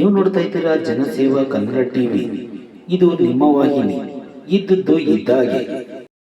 ನೀವು ನೋಡ್ತಾ ಇದ್ದೀರಾ ಜನಸೇವಾ ಕನ್ನಡ ಟಿವಿ. ಇದು ನಿಮ್ಮ ವಾಹಿನಿ. ಇದ್ದದ್ದು ಇದ್ದಾಗೆ.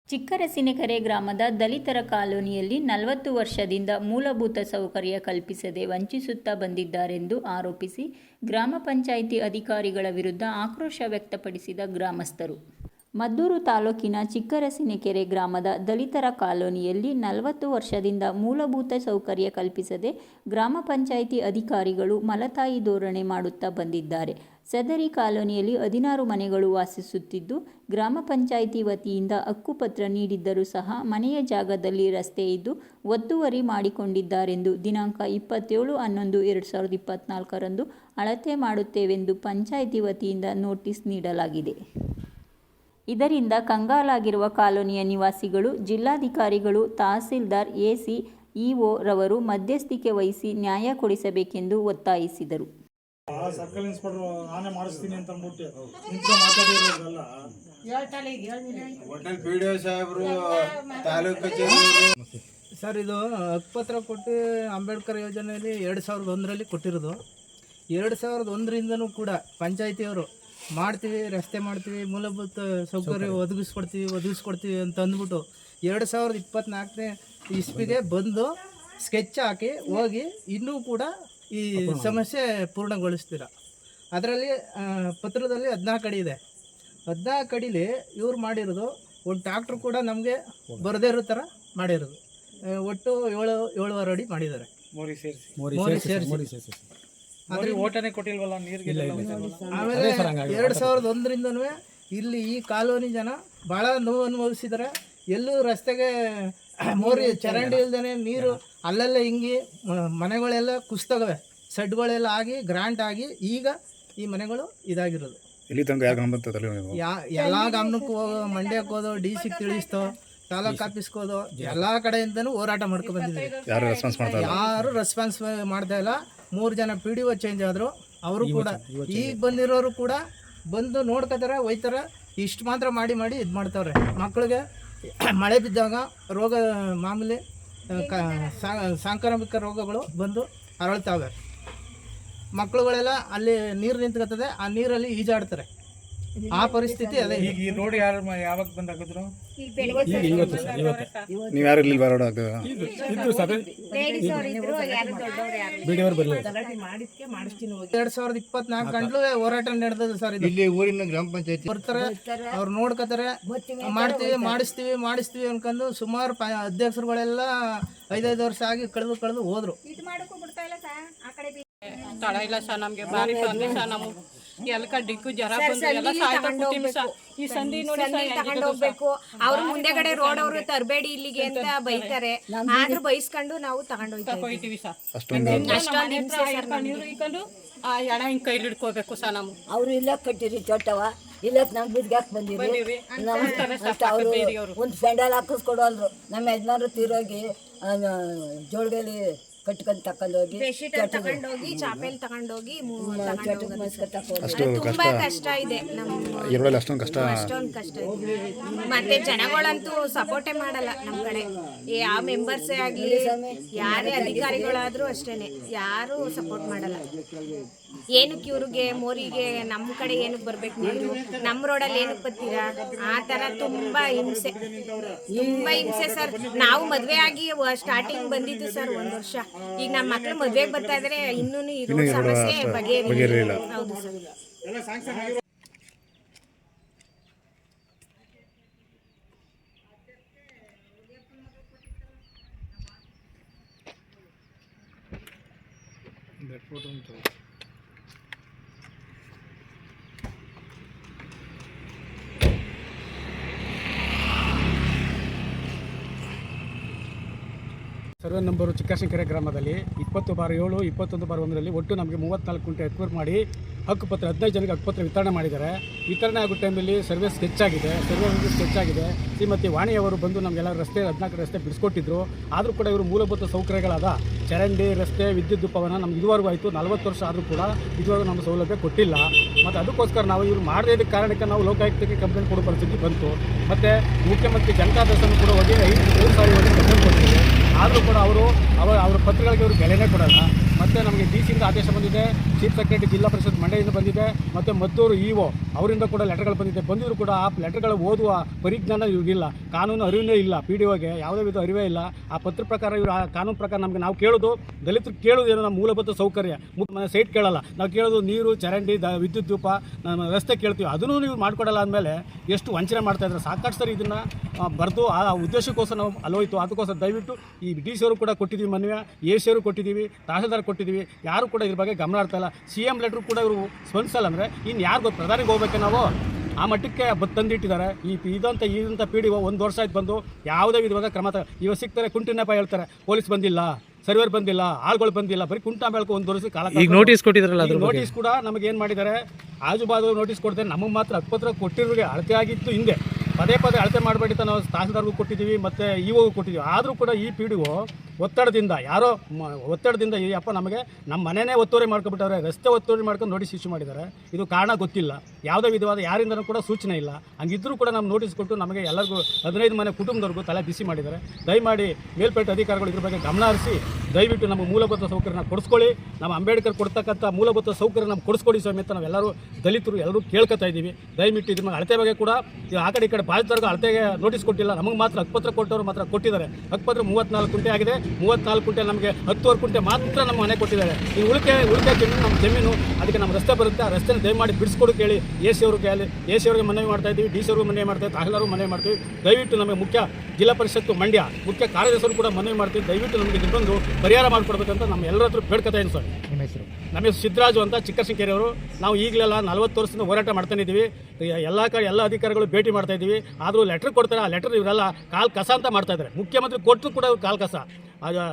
ಚಿಕ್ಕರಸಿನಕೆರೆ ಗ್ರಾಮದ ದಲಿತರ ಕಾಲೋನಿಯಲ್ಲಿ ನಲವತ್ತು ವರ್ಷದಿಂದ ಮೂಲಭೂತ ಸೌಕರ್ಯ ಕಲ್ಪಿಸದೆ ವಂಚಿಸುತ್ತಾ ಬಂದಿದ್ದಾರೆಂದು ಆರೋಪಿಸಿ ಗ್ರಾಮ ಪಂಚಾಯಿತಿ ಅಧಿಕಾರಿಗಳ ವಿರುದ್ಧ ಆಕ್ರೋಶ ವ್ಯಕ್ತಪಡಿಸಿದ ಗ್ರಾಮಸ್ಥರು. ಮದ್ದೂರು ತಾಲೂಕಿನ ಚಿಕ್ಕರಸಿನಕೆರೆ ಗ್ರಾಮದ ದಲಿತರ ಕಾಲೋನಿಯಲ್ಲಿ ನಲವತ್ತು ವರ್ಷದಿಂದ ಮೂಲಭೂತ ಸೌಕರ್ಯ ಕಲ್ಪಿಸದೆ ಗ್ರಾಮ ಪಂಚಾಯಿತಿ ಅಧಿಕಾರಿಗಳು ಮಲತಾಯಿ ಧೋರಣೆ ಮಾಡುತ್ತಾ ಬಂದಿದ್ದಾರೆ. ಸದರಿ ಕಾಲೋನಿಯಲ್ಲಿ ಹದಿನಾರು ಮನೆಗಳು ವಾಸಿಸುತ್ತಿದ್ದು, ಗ್ರಾಮ ಪಂಚಾಯಿತಿ ವತಿಯಿಂದ ಹಕ್ಕುಪತ್ರ ನೀಡಿದ್ದರೂ ಸಹ ಮನೆಯ ಜಾಗದಲ್ಲಿ ರಸ್ತೆ ಇದ್ದು ಒತ್ತುವರಿ ಮಾಡಿಕೊಂಡಿದ್ದಾರೆಂದು ದಿನಾಂಕ ಇಪ್ಪತ್ತೇಳು ಹನ್ನೊಂದು ಎರಡು ಸಾವಿರದ ಇಪ್ಪತ್ತ್ನಾಲ್ಕರಂದು ಅಳತೆ ಮಾಡುತ್ತೇವೆಂದು ಪಂಚಾಯಿತಿ ವತಿಯಿಂದ ನೋಟಿಸ್ ನೀಡಲಾಗಿದೆ. ಇದರಿಂದ ಕಂಗಾಲಾಗಿರುವ ಕಾಲೋನಿಯ ನಿವಾಸಿಗಳು ಜಿಲ್ಲಾಧಿಕಾರಿಗಳು ತಹಸೀಲ್ದಾರ್ ಎಸಿ ಇಒ ರವರು ಮಧ್ಯಸ್ಥಿಕೆ ವಹಿಸಿ ನ್ಯಾಯ ಕೊಡಿಸಬೇಕೆಂದು ಒತ್ತಾಯಿಸಿದರು. ಸರ್ಕಲ್ ಇನ್ಸ್ಪೆಕ್ಟರ್ ನಾನೇ ಮಾಡಿಸ್ತೀನಿ ಅಂತ ಅಂದ್ಬಿಟ್ಟು ಮಾತಾಡಿರೋದಲ್ಲ ಹೋಟೆಲ್ ಪಿ ಡಿ ಒ ಸಾಹೇಬರು ತಾಲೂಕು ಸರ್ ಇದು ಹಕ್ಕುಪತ್ರ ಕೊಟ್ಟು ಅಂಬೇಡ್ಕರ್ ಯೋಜನೆಯಲ್ಲಿ ಎರಡು ಸಾವಿರದ ಒಂದರಲ್ಲಿ ಕೊಟ್ಟಿರೋದು. ಎರಡು ಸಾವಿರದ ಒಂದರಿಂದನೂ ಕೂಡ ಪಂಚಾಯತಿಯವರು ಮಾಡ್ತೀವಿ ರಸ್ತೆ ಮಾಡ್ತೀವಿ ಮೂಲಭೂತ ಸೌಕರ್ಯ ಒದಗಿಸ್ಕೊಡ್ತೀವಿ ಒದಗಿಸ್ಕೊಡ್ತೀವಿ ಅಂತ ಅಂದ್ಬಿಟ್ಟು ಎರಡು ಸಾವಿರದ ಇಪ್ಪತ್ತ್ನಾಲ್ಕನೇ ಇಸ್ವಿಗೆ ಬಂದು ಸ್ಕೆಚ್ ಹಾಕಿ ಹೋಗಿ ಇನ್ನೂ ಕೂಡ ಈ ಸಮಸ್ಯೆ ಪೂರ್ಣಗೊಳಿಸ್ತೀರ. ಅದರಲ್ಲಿ ಪತ್ರದಲ್ಲಿ ಹದಿನಾಲ್ಕು ಅಡಿ ಇದೆ. ಹದಿನಾಲ್ಕು ಅಡಿಲಿ ಇವ್ರು ಮಾಡಿರೋದು ಒಂದು ಟ್ಯಾಕ್ಟ್ರು ಕೂಡ ನಮಗೆ ಬರದೇ ಇರೋ ಥರ ಮಾಡಿರೋದು. ಒಟ್ಟು ಏಳು ಏಳುವರೆ ಅಡಿ ಮಾಡಿದ್ದಾರೆ. ಮೋರಿ ಸೇರಿಸಿ. ಮೋರಿ ಸೇರಿಸಿ. ಮೋರಿ ಓಟನೇ ಕೊಟ್ಟಿಲ್ವಲ್ಲ ನೀರಿಗೆ ಆಮೇಲೆ ಎರಡು ಸಾವಿರದ ಒಂದರಿಂದನೂ ಇಲ್ಲಿ ಈ ಕಾಲೋನಿ ಜನ ಭಾಳ ನೋವು ಅನುಭವಿಸಿದ್ರೆ. ಎಲ್ಲೂ ರಸ್ತೆಗೆ ಮೋರಿ ಚರಂಡಿ ಇಲ್ದೇ ನೀರು ಅಲ್ಲೆಲ್ಲ ಹಿಂಗಿ ಮನೆಗಳೆಲ್ಲ ಕುಸ್ತಗವೆ ಸಡ್ಗಳೆಲ್ಲ ಆಗಿ ಗ್ರಾಂಟ್ ಆಗಿ ಈಗ ಈ ಮನೆಗಳು ಇದಾಗಿರೋದು. ಇಲ್ಲಿ ತನಕ ಯಾ ಎಲ್ಲ ಗಮನಕ್ಕೂ ಹೋಗೋ ಮಂಡ್ಯಕ್ಕೆ ಹೋದೋ ಡಿ ಸಿಗೆ ತಿಳಿಸ್ತೋ ತಾಲೂಕ್ ಆಫೀಸ್ಗೆ ಹೋದೋ ಎಲ್ಲ ಕಡೆಯಿಂದನೂ ಹೋರಾಟ ಮಾಡ್ಕೊ ಬಂದಿದ್ದೀವಿ. ಯಾರು ರೆಸ್ಪಾನ್ಸ್ ಮಾಡ್ತಾರೆ ಯಾರು ರೆಸ್ಪಾನ್ಸ್ ಮಾಡ್ತಾ ಇಲ್ಲ. ಮೂರು ಜನ ಪಿ ಡಿ ಒ ಚೇಂಜ್ ಆದರು ಅವರು ಕೂಡ ಈಗ ಬಂದಿರೋರು ಕೂಡ ಬಂದು ನೋಡ್ಕೋತಾರೆ ಒಯ್ತಾರೆ ಇಷ್ಟು ಮಾತ್ರ ಮಾಡಿ ಮಾಡಿ ಇದು ಮಾಡ್ತಾವ್ರೆ. ಮಕ್ಕಳಿಗೆ ಮಳೆ ಬಿದ್ದಾಗ ರೋಗ ಮಾಮೂಲಿ ಕ ಸಾಂಕ್ರಾಮಿಕ ರೋಗಗಳು ಬಂದು ಹರಳ್ತಾವೆ ಮಕ್ಕಳುಗಳೆಲ್ಲ ಅಲ್ಲಿ ನೀರು ನಿಂತ್ಕೊತದೆ ಆ ನೀರಲ್ಲಿ ಈಜಾಡ್ತಾರೆ. ಆ ಪರಿಸ್ಥಿತಿ ಅದೇ ಈಗ ಈ ರೋಡ್ ಯಾರು ಯಾವಾಗ ಬಂದ್ ಹಾಕಿದ್ರು ನೀವು ಯಾರು ಇಲ್ಲಿ ಬರೋಡ ಎರಡ್ ಸಾವಿರದ ಇಪ್ಪತ್ನಾಲ್ಕು ಗಂಟ್ಲು ಹೋರಾಟ ನಡೆದದ ಸರ್ ಇದು. ಇಲ್ಲಿ ಊರಿನ ಗ್ರಾಮ ಪಂಚಾಯತಿ ಬರ್ತಾರೆ ಅವ್ರು ನೋಡ್ಕೋತಾರೆ. ಮಾಡ್ತೀವಿ ಮಾಡಿಸ್ತೀವಿ ಮಾಡಿಸ್ತೀವಿ ಅನ್ಕೊಂಡು ಸುಮಾರು ಪ ಅಧ್ಯಕ್ಷರುಗಳೆಲ್ಲ ಐದೈದು ವರ್ಷ ಆಗಿ ಕಳೆದು ಕಳೆದು ಹೋದ್ರು. ತಡ ಇಲ್ಲ ಸರ್? ನಮ್ಗೆ ಬಾರಿ ತೊಂದ್ರೆ ಸರ್ ನಾವು ಎಲ್ಕ ಡಿಕ್ಕು ಜರ ಬಂದು ಎಲ್ಲ ಸಾಯ್ತಾ ಕೂತೀವಿ ಸರ್ ಈ ಸಂಧಿ ನೋಡಿ ಸರ್ ತಗೊಂಡು ಹೋಗ್ಬೇಕು. ಅವ್ರು ಮುಂದೆಗಡೆ ರೋಡ್ ಅವರು ತರಬೇಡಿ ಇಲ್ಲಿಗೆ ಅಂತ ಬೈತಾರೆ. ಆದ್ರೂ ಬೈಸ್ಕೊಂಡು ನಾವು ತಗೊಂಡು ಹೋಗ್ತೀವಿ ಹೋಯ್ತೀವಿ ಸರ್ ಅಷ್ಟೊಂದು ನೀರು ಇಕ್ಕೊಂಡು ಆ ಎಣ ಹಿಂಗ್ ಕೈಲಿ ಹಿಡ್ಕೋಬೇಕು ಸರ್ ನಾವು ಅವ್ರು ಇಲ್ಲ ಕಟ್ಟಿರಿ ಚೊಟ್ಟವ ಇಲ್ಲ ನಮ್ ಬಿದ್ಗಾಕ್ ಬಂದಿರಿ. ಅವರು ಒಂದು ಪೆಂಡಲ್ ಹಾಕಿಸ್ಕೊಡೋಲ್ರು. ನಮ್ಮ ಯಜಮಾನ್ರು ತೀರೋಗಿ ಜೋಳಗಲಿ ಕಟ್ಕೊಂಡ್ ತಕೊಂಡ್ ಹೋಗಿ ಬೆಡ್ಶೀಟ್ ತಗೊಂಡೋಗಿ ಚಾಪೆಲ್ ತಗೊಂಡೋಗಿ ಅಷ್ಟು ತುಂಬಾ ಕಷ್ಟ. ಇದೆ ನಮ್ಮ ಈರುಳ್ಳಿ ಅಷ್ಟೊಂದು ಕಷ್ಟ. ಅಷ್ಟೊಂದು ಕಷ್ಟ ಇದೆ. ಮತ್ತೆ ಜನಗಳಂತೂ ಸಪೋರ್ಟೇ ಮಾಡಲ್ಲ ನಮ್ ಕಡೆ. ಯಾವ ಮೆಂಬರ್ಸೇ ಆಗ್ಲಿ ಯಾರೇ ಅಧಿಕಾರಿಗಳಾದ್ರೂ ಅಷ್ಟೇನೆ. ಯಾರು ಸಪೋರ್ಟ್ ಮಾಡಲ್ಲ. ಏನಕ್ಕೆ ಇವ್ರಿಗೆ ಮೋರಿಗೆ ನಮ್ಮ ಕಡೆ ಏನಕ್ಕೆ ಬರ್ಬೇಕು ನೀವು? ನಮ್ಮ ರೋಡಲ್ಲಿ ಏನಕ್ಕೆ ಬರ್ತೀರಾ? ಆ ತರ ತುಂಬಾ ಹಿಂಸೆ. ತುಂಬಾ ಹಿಂಸೆ ಸರ್. ನಾವು ಮದ್ವೆ ಆಗಿ ಸ್ಟಾರ್ಟಿಂಗ್ ಬಂದಿದ್ದು ಸರ್ ಒಂದ್ ವರ್ಷ. ಈಗ ನಮ್ಮ ಮಕ್ಳು ಮದ್ವೆಗೆ ಬರ್ತಾ ಇದ್ರೆ ಇನ್ನೂ ಇರೋ ರೋಡ್ ಸಮಸ್ಯೆ ಬಗೆಹರಿಲ್ಲ ಹೌದು ಸರ್. ಸರ್ವೆ ನಂಬರು ಚಿಕ್ಕಶಂಕೆರೆ ಗ್ರಾಮದಲ್ಲಿ ಇಪ್ಪತ್ತು ಬಾರ್ ಏಳು, ಇಪ್ಪತ್ತೊಂದು ಬಾರ್ ಒಂದರಲ್ಲಿ ಒಟ್ಟು ನಮಗೆ ಮೂವತ್ತ್ನಾಲ್ಕು ಗುಂಟೆ ಎಕ್ವೈರ್ ಮಾಡಿ ಹಕ್ಕುಪತ್ರ ಹದಿನೈದು ಜನಕ್ಕೆ ಹಕ್ಕುಪತ್ರ ವಿತರಣೆ ಮಾಡಿದ್ದಾರೆ. ವಿತರಣೆ ಆಗೋ ಟೈಮಲ್ಲಿ ಸರ್ವೆ ಸ್ಕೆಚ್ ಆಗಿದೆ ಸರ್ವೆ ಸ್ಕೆಚ್ ಆಗಿದೆ ಶ್ರೀಮತಿ ವಾಣಿಯವರು ಬಂದು ನಮಗೆಲ್ಲ ರಸ್ತೆ, ಹದಿನಾಲ್ಕು ರಸ್ತೆ ಬಿಡಿಸ್ಕೊಟ್ಟಿದ್ರು. ಆದರೂ ಕೂಡ ಇವರು ಮೂಲಭೂತ ಸೌಕರ್ಯಗಳಾದ ಚರಂಡಿ, ರಸ್ತೆ, ವಿದ್ಯುತ್ ದೀಪವನ್ನು ನಮ್ಗೆ ಇದುವರೆಗೂ ಆಯಿತು, ನಲವತ್ತು ವರ್ಷ ಆದರೂ ಕೂಡ ಇದುವರೆಗೂ ನಮ್ಮ ಸೌಲಭ್ಯ ಕೊಟ್ಟಿಲ್ಲ. ಮತ್ತು ಅದಕ್ಕೋಸ್ಕರ ನಾವು ಇವರು ಮಾಡದೇ ಇದ್ದ ಕಾರಣಕ್ಕೆ ನಾವು ಲೋಕಾಯುಕ್ತಕ್ಕೆ ಕಂಪ್ಲೇಂಟ್ ಕೊಡೋ ಪರಿಸ್ಥಿತಿ ಬಂತು. ಮತ್ತು ಮುಖ್ಯಮಂತ್ರಿ ಜನತಾ ದರ್ಶನ ಕೂಡ ಹೋಗಿ ಐದು ಸಾವಿರ ಕಂಪ್ಲೇಂಟ್ ಕೊಟ್ಟಿದ್ದೀವಿ ಆದರೂ ಕೂಡ ಅವರು ಅವ ಅವ್ರ ಪತ್ರಗಳಿಗೆ ಅವರು ಬೆಲೆನೇ ಕೊಡಲ್ಲ. ಮತ್ತು ನಮಗೆ ಡಿ ಸಿಯಿಂದ ಆದೇಶ ಬಂದಿದೆ ಚೀಫ್ ಸೆಕ್ರೆಟರಿ ಜಿಲ್ಲಾ ಪರಿಷತ್ ಮಂಡ್ಯದಿಂದ ಬಂದಿದೆ, ಮತ್ತು ಮದ್ದೂರು ಇ ಒ ಅವರಿಂದ ಕೂಡ ಲೆಟರ್ಗಳು ಬಂದಿದೆ. ಬಂದಿದ್ರು ಕೂಡ ಆ ಲೆಟರ್ಗಳು ಓದುವ ಪರಿಜ್ಞಾನ ಇವ್ರಿಗಿಲ್ಲ ಕಾನೂನು ಅರಿವೇ ಇಲ್ಲ ಪಿ ಡಿ ಒಗೆ ಯಾವುದೇ ವಿಧ ಅರಿವೇ ಇಲ್ಲ. ಆ ಪತ್ರ ಪ್ರಕಾರ ಇವರು ಆ ಕಾನೂನು ಪ್ರಕಾರ ನಮಗೆ ನಾವು ಕೇಳೋದು, ದಲಿತರು ಕೇಳೋದು ಏನೋ ನಮ್ಮ ಮೂಲಭೂತ ಸೌಕರ್ಯ. ಸೈಟ್ ಕೇಳಲ್ಲ. ನಾವು ಕೇಳೋದು ನೀರು, ಚರಂಡಿ, ದ ವಿದ್ಯುತ್ ದೀಪ ನಮ್ಮ ವ್ಯವಸ್ಥೆ ಕೇಳ್ತೀವಿ. ಅದನ್ನು ನೀವು ಮಾಡಿಕೊಡಲ್ಲ ಅಂದಮೇಲೆ ಎಷ್ಟು ವಂಚನೆ ಮಾಡ್ತಾ ಇದ್ದಾರೆ. ಸಾಕಷ್ಟು ಸರಿ ಇದನ್ನು ಬರೆದು ಆ ಉದ್ದೇಶಕ್ಕೋಸ್ಕರ ನಾವು ಅಲೋಯ್ತು. ಅದಕ್ಕೋಸ್ಕರ ದಯವಿಟ್ಟು ಈ ಡಿ ಸಿ ಅವರು ಕೂಡ ಕೊಟ್ಟಿದ್ದೀವಿ. ಮನವಿ ಎ ಸಿ ಅವರು ಕೊಟ್ಟಿದ್ದೀವಿ ತಹಸೀಲ್ದಾರ್ ಕೊಟ್ಟಿದ್ದೀವಿ ಯಾರು ಕೂಡ ಇದ್ರ ಬಗ್ಗೆ ಗಮನ ಇಲ್ಲ. ಸಿ ಎಂ ಲೆಟ್ರ್ ಕೂಡ ಇವರು ಸ್ಪಂದಿಸಲ್ಲ ಅಂದರೆ ಇನ್ನು ಯಾರು ಗೊತ್ತು? ಪ್ರಧಾನಿಗೆ ಹೋಗ್ಬೇಕು ನಾವು? ಆ ಮಟ್ಟಕ್ಕೆ ತಂದಿಟ್ಟಿದ್ದಾರೆ. ಈ ಇದಂತ ಇದಂತ ಪಿ ಡಿ ಒಂದು ವರ್ಷ ಆಯ್ತು ಬಂದು ಯಾವುದೇ ವಿಧವಾದ ಕ್ರಮ ತ ಇವಾಗ ಸಿಗ್ತಾರೆ ಕುಂಟಿನಪ್ಪ ಹೇಳ್ತಾರೆ ಪೊಲೀಸ್ ಬಂದಿಲ್ಲ ಸರ್ವರ್ ಬಂದಿಲ್ಲ ಆಳ್ಗಳು ಬಂದಿಲ್ಲ. ಬರೀ ಕುಂಟ ಬೆಳಕು ಒಂದು ವರ್ಷ ಕಾಲ ಈಗ ನೋಟಿಸ್ ಕೊಟ್ಟಿದ್ರಲ್ಲ ನೋಟಿಸ್ ಕೂಡ ನಮಗೆ ಏನು ಮಾಡಿದ್ದಾರೆ? ಆಜು ಬಾಜು ನೋಟಿಸ್ ಕೊಡ್ತಾರೆ ನಮಗೆ ಮಾತ್ರ ಹಕ್ಕುಪತ್ರ ಕೊಟ್ಟಿರೋರಿಗೆ ಅಳತೆ ಆಗಿತ್ತು ಹಿಂದೆ. ಪದೇ ಪದೇ ಅಳತೆ ಮಾಡಬೇಡಿ ಅಂತ ನಾವು ತಹಸೀಲ್ದಾರ್ಗೂ ಕೊಟ್ಟಿದ್ದೀವಿ ಮತ್ತು ಇವಾಗೂ ಕೊಟ್ಟಿದ್ದೀವಿ. ಆದರೂ ಕೂಡ ಈ ಪಿ ಡಿ ಒತ್ತಡದಿಂದ, ಯಾರೋ ಒತ್ತಡದಿಂದ ಈ ಅಪ್ಪ ನಮಗೆ ನಮ್ಮ ಮನೆನೇ ಒತ್ತುವರಿ ಮಾಡ್ಕೊಬಿಟ್ಟವ್ರೆ, ರಸ್ತೆ ಒತ್ತುವರಿ ಮಾಡ್ಕೊಂಡು ನೋಟಿಸ್ ಇಶ್ಯೂ ಮಾಡಿದ್ದಾರೆ. ಇದು ಕಾರಣ ಗೊತ್ತಿಲ್ಲ. ಯಾವುದೇ ವಿಧವಾದ ಯಾರಿಂದನೂ ಕೂಡ ಸೂಚನೆ ಇಲ್ಲ. ಹಂಗಿದ್ರೂ ಕೂಡ ನಮ್ಮ ನೋಟಿಸ್ ಕೊಟ್ಟು ನಮಗೆ ಎಲ್ಲರಿಗೂ ಹದಿನೈದು ಮನೆ ಕುಟುಂಬದವ್ರಿಗೂ ತಲೆ ಬಿಸಿ ಮಾಡಿದ್ದಾರೆ. ದಯಮಾಡಿ ಮೇಲ್ಪೇಟೆ ಅಧಿಕಾರಿಗಳು ಇದ್ರ ಬಗ್ಗೆ ಗಮನ ಹರಿಸಿ, ದಯವಿಟ್ಟು ನಮ್ಮ ಮೂಲಭೂತ ಸೌಕರ್ಯನ ಕೊಡಿಸ್ಕೊಳ್ಳಿ. ನಮ್ಮ ಅಂಬೇಡ್ಕರ್ ಕೊಡ್ತಕ್ಕಂಥ ಮೂಲಭೂತ ಸೌಕರ್ಯ ನಮ್ಗೆ ಕೊಡಿಸ್ಕೊಡಿ ಸಮೇತ ನಾವೆಲ್ಲರೂ ದಲಿತರು ಎಲ್ಲರೂ ಕೇಳ್ಕೊತಾ ಇದ್ದೀವಿ. ದಯವಿಟ್ಟು ಇದ್ರ ಅಳತೆ ಬಗ್ಗೆ ಕೂಡ ಆ ಕಡೆ ಈ ಕಡೆ ಬಾಧಿತರಿಗೂ ಅಳತೆಗೆ ನೋಟಿಸ್ ಕೊಟ್ಟಿಲ್ಲ. ನಮಗೆ ಮಾತ್ರ ಹಕ್ಕುಪತ್ರ ಕೊಟ್ಟವರು ಮಾತ್ರ ಕೊಟ್ಟಿದ್ದಾರೆ. ಹಕ್ಕುಪತ್ರ ಮೂವತ್ತ್ನಾಲ್ಕು ಗಂಟೆ ಆಗಿದೆ. ಮೂವತ್ನಾಲ್ಕು ಕುಂಟೆ ನಮಗೆ ಹತ್ತುವರೆ ಕುಂಟೆ ಮಾತ್ರ ನಮ್ಮ ಮನೆ ಕೊಟ್ಟಿದ್ದಾರೆ. ಈ ಉಳಿಕೆ ಉಳಿಕೆ ಜಮೀನು, ನಮ್ಮ ಜಮೀನು, ಅದಕ್ಕೆ ನಮ್ಮ ರಸ್ತೆ ಬರುತ್ತೆ? ಆ ರಸ್ತೆನ ದಯಮಾಡಿ ಬಿಡಿಸ್ಕೊಡು ಕೇಳಿ. ಎ ಸಿ ಅವ್ರಿಗೆ ಕೇಳಿ. ಎ ಸಿ ಅವ್ರಿಗೆ ಮನವಿ ಮಾಡ್ತಾ ಇದ್ದೀವಿ, ಡಿ ಸಿ ಅವ್ರಿಗೆ ಮನವಿ ಮಾಡ್ತಾ ತಹಸೀಲ್ದಾರ್ಗೂ ಮನವಿ ಮಾಡ್ತೀವಿ ದಯವಿಟ್ಟು ನಮಗೆ ಮುಖ್ಯ ಜಿಲ್ಲಾ ಪರಿಷತ್ತು ಮಂಡ್ಯ, ಮುಖ್ಯ ಕಾರ್ಯದರ್ಶಿಯವರು ಕೂಡ ಮನವಿ ಮಾಡ್ತೀವಿ. ದಯವಿಟ್ಟು ನಮಗೆ ಇದೊಂದು ಪರಿಹಾರ ಮಾಡಿಕೊಡ್ಬೇಕಂತ ನಮ್ಮ ಎಲ್ಲರ ಹತ್ರ ಬೇಡ್ಕೊತಾ ಇದ್ದೀನಿ ಸರ್. ಹೆಸರು? ನಮ್ಮ ಹೆಸರು ಸಿದ್ದರಾಜು ಅಂತ ಚಿಕ್ಕಶಂಕೇರಿ ಅವರು ನಾವು ಈಗಲೆಲ್ಲ ನಲವತ್ತು ವರ್ಷದಿಂದ ಹೋರಾಟ ಮಾಡ್ತಾನೆ ಇದ್ದೀವಿ. ಎಲ್ಲ ಕಡೆ ಎಲ್ಲ ಅಧಿಕಾರಿಗಳು ಭೇಟಿ ಮಾಡ್ತಾ ಇದ್ದೀವಿ. ಆದರೂ ಲೆಟ್ರ್ ಕೊಡ್ತಾರೆ. ಆ ಲೆಟರ್ ಇವರೆಲ್ಲ ಕಾಲ್ ಕಸ ಅಂತ ಮಾಡ್ತಾ ಇದ್ದಾರೆ. ಮುಖ್ಯಮಂತ್ರಿ ಕೊಟ್ಟರು ಕೂಡ ಕಾಲ್ ಕಸ.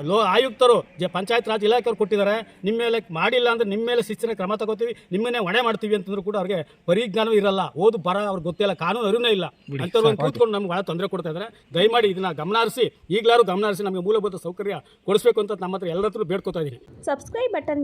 ಲೋ ಆಯುಕ್ತರು ಜ ಪಂಚಾಯತ್ ರಾಜ್ ಇಲಾಖೆಯವರು ಕೊಟ್ಟಿದ್ದಾರೆ. ನಿಮ್ಮ ಮೇಲೆ ಮಾಡಿಲ್ಲ ಅಂದ್ರೆ ನಿಮ್ಮ ಮೇಲೆ ಶಿಸ್ತಿನ ಕ್ರಮ ತಗೋತೀವಿ. ನಿಮ್ಮನ್ನೇ ಹೊಣೆ ಮಾಡ್ತೀವಿ ಅಂತಂದ್ರೂ ಕೂಡ ಅವ್ರಿಗೆ ಪರಿಜ್ಞಾನವೂ ಇರಲ್ಲ. ಓದು ಬರ ಅವ್ರಿಗೆ ಗೊತ್ತಿಲ್ಲ. ಕಾನೂನು ಅರಿವೇ ಇಲ್ಲ. ಅಂಥವ್ರು ಕೂತ್ಕೊಂಡು ನಮ್ಗೆ ಭಾಳ ತೊಂದರೆ ಕೊಡ್ತಾ ಇದ್ದಾರೆ. ದಯಮಾಡಿ ಇದನ್ನ ಗಮನ ಹರಿಸಿ ಈಗಲಾರು ಗಮನ ಹರಿಸಿ ನಮಗೆ ಮೂಲಭೂತ ಸೌಕರ್ಯ ಕೊಡಿಸ್ಬೇಕು ಅಂತ ನಮ್ಮ ಹತ್ರ ಎಲ್ಲರ ಹತ್ರ ಬೇಡ್ಕೊತಾ ಇದ್ದೀನಿ. Subscribe button